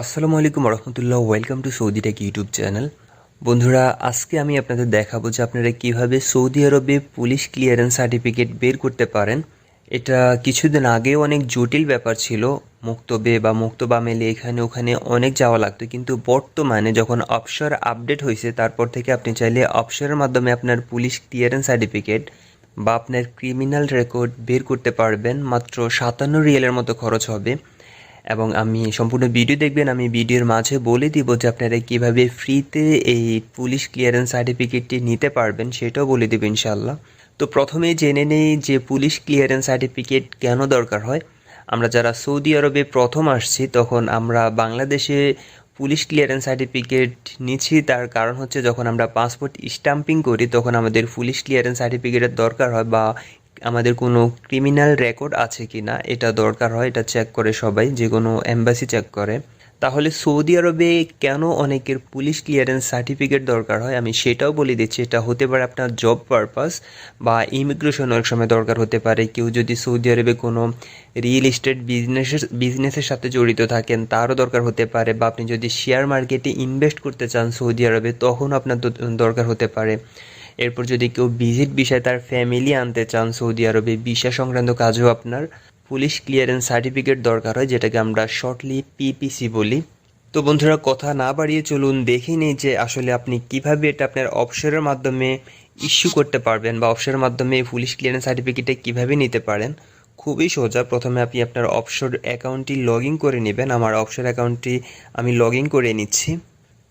আসসালামু আলাইকুম রহমতুল্লাহ welcome to Saudi tech YouTube channel বন্ধুরা, আজকে আমি আপনাদের দেখাবো যে আপনারা কীভাবে সৌদি আরবে পুলিশ ক্লিয়ারেন্স সার্টিফিকেট বের করতে পারেন। এটা কিছুদিন আগেও অনেক জটিল ব্যাপার ছিল, মুক্তবে বা মুক্তবা মেলে এখানে ওখানে অনেক যাওয়া লাগতো, কিন্তু বর্তমানে যখন অপসর আপডেট হয়েছে, তারপর থেকে আপনি চাইলে অপসরের মাধ্যমে আপনার পুলিশ ক্লিয়ারেন্স সার্টিফিকেট বা আপনার ক্রিমিনাল রেকর্ড বের করতে পারবেন। মাত্র সাতান্ন রিয়েলের মতো খরচ হবে। এবং আমি সম্পূর্ণ ভিডিও দেখবেন, আমি ভিডিওর মাঝে বলে দিব যে আপনারা কীভাবে ফ্রিতে এই পুলিশ ক্লিয়ারেন্স সার্টিফিকেটটি নিতে পারবেন, সেটাও বলে দেব ইনশাল্লাহ তো প্রথমে জেনে নেই যে পুলিশ ক্লিয়ারেন্স সার্টিফিকেট কেন দরকার হয়। আমরা যারা সৌদি আরবে প্রথম আসছি, তখন আমরা বাংলাদেশে পুলিশ ক্লিয়ারেন্স সার্টিফিকেট নিচ্ছি। তার কারণ হচ্ছে যখন আমরা পাসপোর্ট স্টাম্পিং করি, তখন আমাদের পুলিশ ক্লিয়ারেন্স সার্টিফিকেটের দরকার হয় বা আমাদের কোনো ক্রিমিনাল রেকর্ড আছে কি না এটা দরকার হয়, এটা চেক করে সবাই, যে কোনো এম্বাসি চেক করে। তাহলে সৌদি আরবে কেন অনেকের পুলিশ ক্লিয়ারেন্স সার্টিফিকেট দরকার হয়? আমি সেটাও বলে দিচ্ছি, এটা হতে পারে আপনার জব পারপাস বা ইমিগ্রেশন অনেক সময় দরকার হতে পারে। কেউ যদি সৌদি আরবে কোনো রিয়েল এস্টেট বিজনেসের বিজনেসের সাথে জড়িত থাকেন, তারও দরকার হতে পারে। বা আপনি যদি শেয়ার মার্কেটে ইনভেস্ট করতে চান সৌদি আরবে, তখন আপনার দরকার হতে পারে। এরপর যদি কেউ ভিজিট বিষয়ে তার ফ্যামিলি আনতে চান সৌদি আরবে ভিসা সংক্রান্ত কাজও আপনার পুলিশ ক্লিয়ারেন্স সার্টিফিকেট দরকার হয়, যেটাকে আমরা শর্টলি পিপিসি বলি। তো বন্ধুরা, কথা না বাড়িয়ে চলুন, দেখে নেই যে আসলে আপনি কীভাবে এটা আপনার অপসরের মাধ্যমে ইস্যু করতে পারবেন বা অপসরের মাধ্যমে পুলিশ ক্লিয়ারেন্স সার্টিফিকেটটা কীভাবে নিতে পারেন। খুবই সোজা, প্রথমে আপনি আপনার অপসর অ্যাকাউন্টটি লগ ইন করে নেবেন। আমার অপসর অ্যাকাউন্টটি আমি লগ ইন করে নিচ্ছি।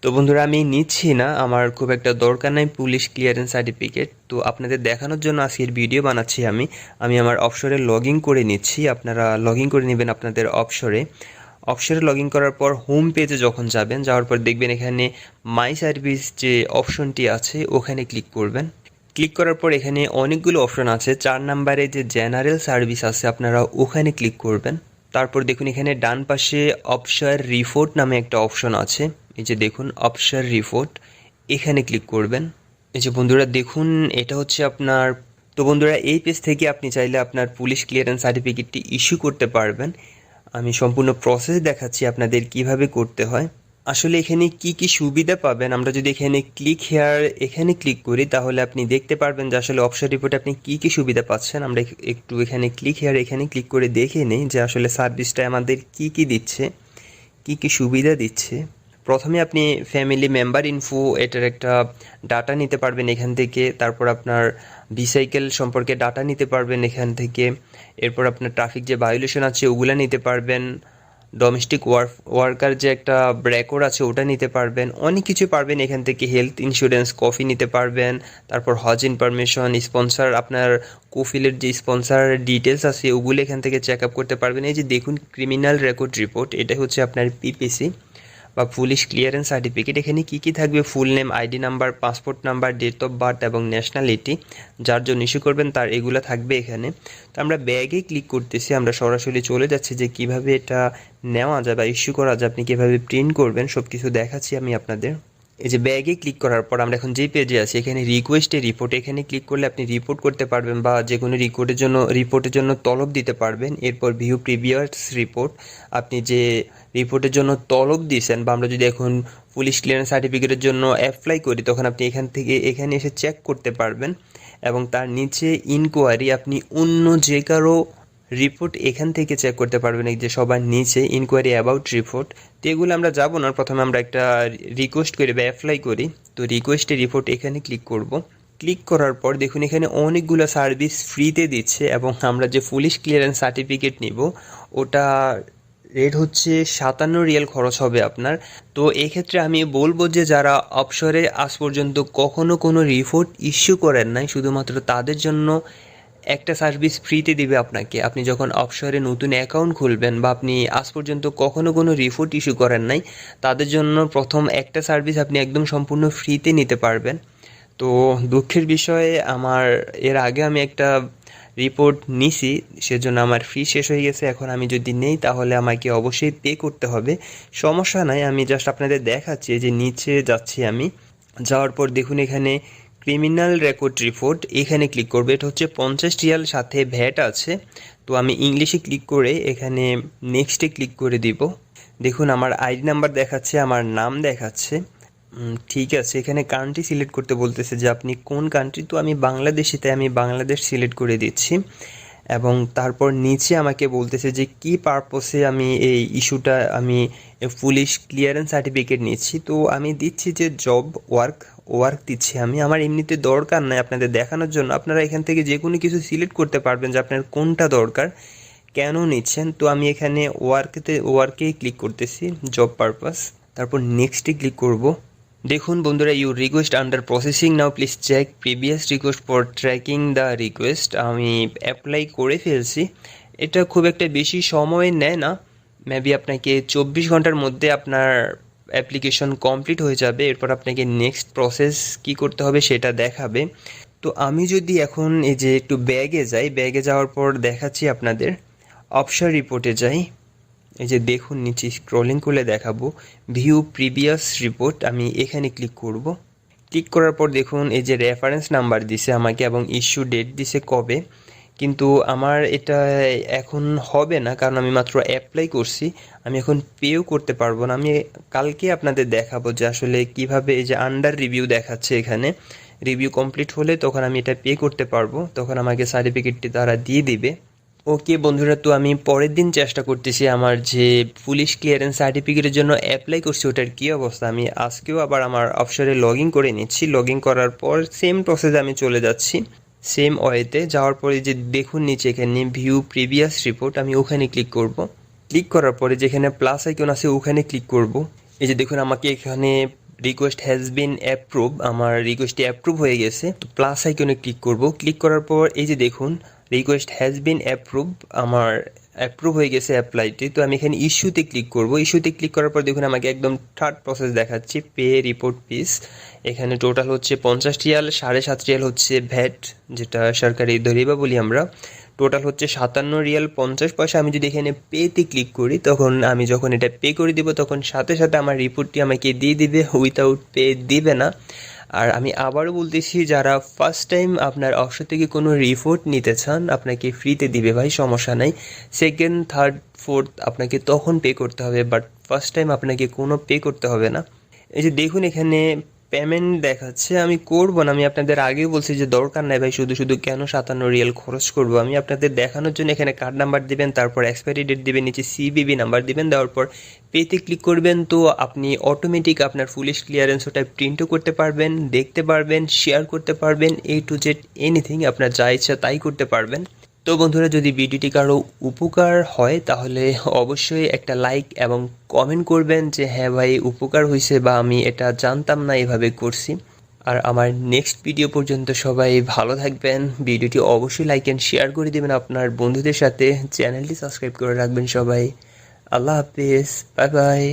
তো বন্ধুরা, আমি নিচ্ছি না। আমার খুব একটা দরকার নাই পুলিশ ক্লিয়ারেন্স সার্টিফিকেট তো আপনাদের দেখানোর জন্য আজকের ভিডিও বানাচ্ছি আমি। আমি আমার অপসরে লগ করে নিচ্ছি। আপনারা লগ করে নেবেন আপনাদের অপসরে অপসরে লগ করার পর হোম পেজে যখন যাবেন, যাওয়ার পর দেখবেন এখানে মাই সার্ভিস যে অপশনটি আছে, ওখানে ক্লিক করবেন। ক্লিক করার পর এখানে অনেকগুলো অপশন আছে। চার নাম্বারে যে জেনারেল সার্ভিস আছে, আপনারা ওখানে ক্লিক করবেন। তারপর দেখুন এখানে ডান পাশে অপসার রিপোর্ট নামে একটা অপশন আছে। এই যে দেখুন অপসার রিপোর্ট এখানে ক্লিক করবেন। এই যে বন্ধুরা, দেখুন, এটা হচ্ছে আপনার, তো বন্ধুরা, এই পেজ থেকে আপনি চাইলে আপনার পুলিশ ক্লিয়ারেন্স সার্টিফিকেটটি ইস্যু করতে পারবেন। আমি সম্পূর্ণ প্রসেস দেখাচ্ছি আপনাদের কীভাবে করতে হয়। আসলে এখানে কি কি সুবিধা পাবেন? আমরা যদি এখানে ক্লিক হেয়ার এখানে ক্লিক করি, তাহলে আপনি দেখতে পারবেন যে আসলে অপশন রিপোর্টে আপনি কি কি সুবিধা পাচ্ছেন। আমরা একটু এখানে ক্লিক হেয়ার এখানে ক্লিক করে দেখে নিই যে আসলে সার্ভিসটা আমাদের কি কি দিচ্ছে, কি কি সুবিধা দিচ্ছে। প্রথমে আপনি ফ্যামিলি মেম্বার ইনফো এটার একটা ডাটা নিতে পারবেন এখান থেকে, তারপর আপনার বিসাইকেল সম্পর্কে ডাটা নিতে পারবেন এখান থেকে, এরপর আপনার ট্রাফিক যে ভায়োলেশন আছে, ওগুলা নিতে পারবেন ডোমেস্টিক ওয়ার্কার যে একটা রেকর্ড আছে, ওটা নিতে পারবেন, অনেক কিছু পারবেন এখান থেকে হেলথ ইন্স্যুরেন্স কফি নিতে পারবেন, তারপর হজ ইনফরমেশন স্পন্সর আপনার কোফিলের যে স্পন্সর ডিটেলস আছে, ওগুলো এখান থেকে চেক আপ করতে পারবেন। এই যে দেখুন ক্রিমিনাল রেকর্ড রিপোর্ট এটা হচ্ছে আপনার পিপিসি বা পুলিশ ক্লিয়ারেন্স সার্টিফিকেট এখানে কি কি থাকবে? Full name ID number passport number date of birth এবং ন্যাশনালিটি যার জন্য ইস্যু করবেন তার এগুলো থাকবে এখানে। তো আমরা ব্যাগে ক্লিক করতেছি, আমরা সরাসরি চলে যাচ্ছি যে কীভাবে এটা নেওয়া যায় বা ইস্যু করা যায়, আপনি কীভাবে প্রিন্ট করবেন সব কিছু দেখাচ্ছি আমি আপনাদের। এই যে ব্যাগে ক্লিক করার পর আমরা এখন যে পেজে আছি, এখানে রিকোয়েস্টে রিপোর্ট এখানে ক্লিক করলে আপনি রিপোর্ট করতে পারবেন বা যে কোনো রিপোর্টের জন্য রিপোর্টের জন্য তলব দিতে পারবেন। এরপর ভিউ প্রিভিয়াস রিপোর্ট আপনি যে রিপোর্টের জন্য তলব দিয়েছেন বা আমরা যদি এখন পুলিশ ক্লিয়ারেন্স সার্টিফিকেটের জন্য অ্যাপ্লাই করি, তখন আপনি এখান থেকে, এখানে এসে চেক করতে পারবেন। এবং তার নিচে ইনকোয়ারি আপনি অন্য যে কারও রিপোর্ট এখান থেকে চেক করতে পারবেন এই যে সবার নিচে ইনকোয়ারি অ্যাবাউট রিপোর্ট তো এগুলো আমরা যাব না। প্রথমে আমরা একটা রিকোয়েস্ট করি বা অ্যাপ্লাই করি। তো রিকোয়েস্টে রিপোর্ট এখানে ক্লিক করব। ক্লিক করার পর দেখুন এখানে অনেকগুলো সার্ভিস ফ্রিতে দিচ্ছে এবং আমরা যে পুলিশ ক্লিয়ারেন্স সার্টিফিকেট নিব, ওটা রেট হচ্ছে সাতান্ন রিয়াল খরচ হবে আপনার। তো এক্ষেত্রে আমি বলব যে যারা অপসরে আজ পর্যন্ত কখনো কোনো রিপোর্ট ইস্যু করেন নাই, শুধুমাত্র তাদের জন্য একটা সার্ভিস ফ্রিতে দিবে আপনাকে। আপনি যখন অফশোরে নতুন অ্যাকাউন্ট খুলবেন বা আপনি আজ পর্যন্ত কখনো কোনো রিপোর্ট ইস্যু করেন নাই, তাদের জন্য প্রথম একটা সার্ভিস আপনি একদম সম্পূর্ণ ফ্রিতে নিতে পারবেন। তো দুঃখের বিষয়ে, আমার এর আগে আমি একটা রিপোর্ট নিছি, সেজন্য আমার ফি শেষ হয়ে গেছে। এখন আমি যদি নেই, তাহলে আমাকে অবশ্যই পে করতে হবে। সমস্যা নাই, আমি জাস্ট আপনাদের দেখাচ্ছি যে নিচে যাচ্ছি আমি। যাওয়ার পর দেখুন এখানে ক্রিমিনাল রেকর্ড রিপোর্ট এখানে ক্লিক করবে। এটা হচ্ছে পঞ্চাশ রিয়াল সাথে ভ্যাট আছে। তো আমি ইংলিশে ক্লিক করে এখানে নেক্সটে ক্লিক করে দিব। দেখুন, আমার আইডি নাম্বার দেখাচ্ছে, আমার নাম দেখাচ্ছে। ঠিক আছে, এখানে কান্ট্রি সিলেক্ট করতে বলতেছে যে, আপনি কোন কান্ট্রি তো আমি বাংলাদেশি তাই আমি বাংলাদেশ সিলেক্ট করে দিচ্ছি। এবং তারপর নিচে আমাকে বলতেছে যে, কি পারপসে আমি এই ইস্যুটা, আমি পুলিশ ক্লিয়ারেন্স সার্টিফিকেট নিচ্ছি? তো আমি দিচ্ছি যে জব ওয়ার্ক ওয়ার্ক দিচ্ছি আমি। আমার এমনিতে দরকার নাই আপনাদের দেখানোর জন্য। আপনারা এখান থেকে যে কোনো কিছু সিলেক্ট করতে পারবেন যে, আপনার কোনটা দরকার, কেন নিচ্ছেন? তো আমি এখানে ওয়ার্কতে ওয়ার্কেই ক্লিক করতেছি জব পারপাস তারপর নেক্সটে ক্লিক করব। দেখুন বন্ধুরা you request under processing now please check previous request for tracking the request আমি অ্যাপ্লাই করে ফেলছি। এটা খুব একটা বেশি সময় নেয় না। মেবি আপনাকে চব্বিশ ঘণ্টার মধ্যে আপনার অ্যাপ্লিকেশন কমপ্লিট হয়ে যাবে। এরপর আপনাকে নেক্সট প্রসেস কি করতে হবে সেটা দেখাবে। তো আমি যদি এখন এই যে একটু ব্যাগে যাই ব্যাগে যাওয়ার পর দেখাচ্ছি আপনাদের। অপশন রিপোর্টে যাই। এই যে দেখুন, নিচে স্ক্রলিং করলে দেখাবো ভিউ প্রিভিয়াস রিপোর্ট আমি এখানে ক্লিক করব। ক্লিক করার পর দেখুন, এই যে রেফারেন্স নাম্বার দিছে আমাকে এবং ইস্যু ডেট দিছে কবে। কিন্তু আমার এটা এখন হবে না, কারণ আমি মাত্র অ্যাপ্লাই করছি। আমি এখন পেও করতে পারব না। আমি কালকে আপনাদের দেখাবো যে আসলে কীভাবে এই যে আন্ডার রিভিউ দেখাচ্ছে এখানে। রিভিউ কমপ্লিট হলে তখন আমি এটা পে করতে পারব। তখন আমাকে সার্টিফিকেটটি তারা দিয়ে দিবে। ওকে বন্ধুরা, তো আমি পরের দিন চেষ্টা করতেছি আমার যে পুলিশ ক্লিয়ারেন্স সার্টিফিকেটের জন্য অ্যাপ্লাই করছি, ওটার কী অবস্থা? আমি আজকেও আবার আমার অপশনে লগ ইন করে নিচ্ছি। লগ ইন করার পর সেম প্রসেসে আমি চলে যাচ্ছি। সেম ওয়েতে যাওয়ার পরে যে দেখুন নিচে এখানে ভিউ প্রিভিয়াস রিপোর্ট আমি ওখানে ক্লিক করব। ক্লিক করার পরে যেখানে প্লাস আইকন আছে, ওখানে ক্লিক করব। এই যে দেখুন, আমাকে এখানে রিকোয়েস্ট হ্যাজ বিন অ্যাপ্রুভ আমার রিকোয়েস্টটি অ্যাপ্রুভ হয়ে গেছে। তো প্লাস আইকনে ক্লিক করব। ক্লিক করার পর এই যে দেখুন রিকোয়েস্ট হ্যাজ বিন অ্যাপ্রুভ আমার অ্যাপ্রুভ হয়ে গেছে অ্যাপ্লাইটি তো আমি এখানে ইস্যুতে ক্লিক করব। ইস্যুতে ক্লিক করার পর দেখুন আমাকে একদম থার্ড প্রসেস দেখাচ্ছি পে রিপোর্ট পিস এখানে টোটাল হচ্ছে পঞ্চাশ রিয়াল, সাড়ে সাত রিয়াল হচ্ছে ভ্যাট যেটা সরকারি ধরিবা বলি আমরা। টোটাল হচ্ছে সাতান্ন রিয়াল পঞ্চাশ পয়সা। আমি যদি এখানে পেতে ক্লিক করি, তখন আমি যখন এটা পে করে দিব, তখন সাথে সাথে আমার রিপোর্টটি আমাকে দিয়ে দিবে। উইথাউট পে দিবে না। আর আমি আবারও বলতেছি, যারা ফার্স্ট টাইম আপনার অবসর থেকে কোনো রিপোর্ট নিতে চান, আপনাকে ফ্রিতে দিবে ভাই, সমস্যা নাই। সেকেন্ড থার্ড ফোর্থ আপনাকে তখন পে করতে হবে বাট ফার্স্ট টাইম আপনাকে কোনো পে করতে হবে না। এই যে দেখুন এখানে পেমেন্ট দেখাচ্ছে, আমি করব না। আমি আপনাদের আগেও বলছি যে দরকার নাই ভাই, শুধু শুধু কেন সাতান্ন রিয়েল খরচ করব? আমি আপনাদের দেখানোর জন্য এখানে কার্ড নাম্বার দিবেন, তারপর এক্সপায়ারি ডেট দিবেন, নিচে সিবিবি নাম্বার দিবেন, দেওয়ার পর পেতে ক্লিক করবেন, তো আপনি অটোমেটিক আপনার পুলিশ ক্লিয়ারেন্স ওটা প্রিন্টও করতে পারবেন, দেখতে পারবেন শেয়ার করতে পারবেন এ টু জেড এনিথিং আপনার যা ইচ্ছা তাই করতে পারবেন। তো বন্ধুরা, যদি ভিডিওটি কারও উপকার হয়, তাহলে অবশ্যই একটা লাইক এবং কমেন্ট করবেন যে হ্যাঁ ভাই, উপকার হয়েছে বা আমি এটা জানতাম না, এভাবে করছি। আর আমার নেক্সট ভিডিও পর্যন্ত সবাই ভালো থাকবেন। ভিডিওটি অবশ্যই লাইক অ্যান্ড শেয়ার করে দেবেন আপনার বন্ধুদের সাথে। চ্যানেলটি সাবস্ক্রাইব করে রাখবেন সবাই। আল্লাহ হাফিজ। Bye bye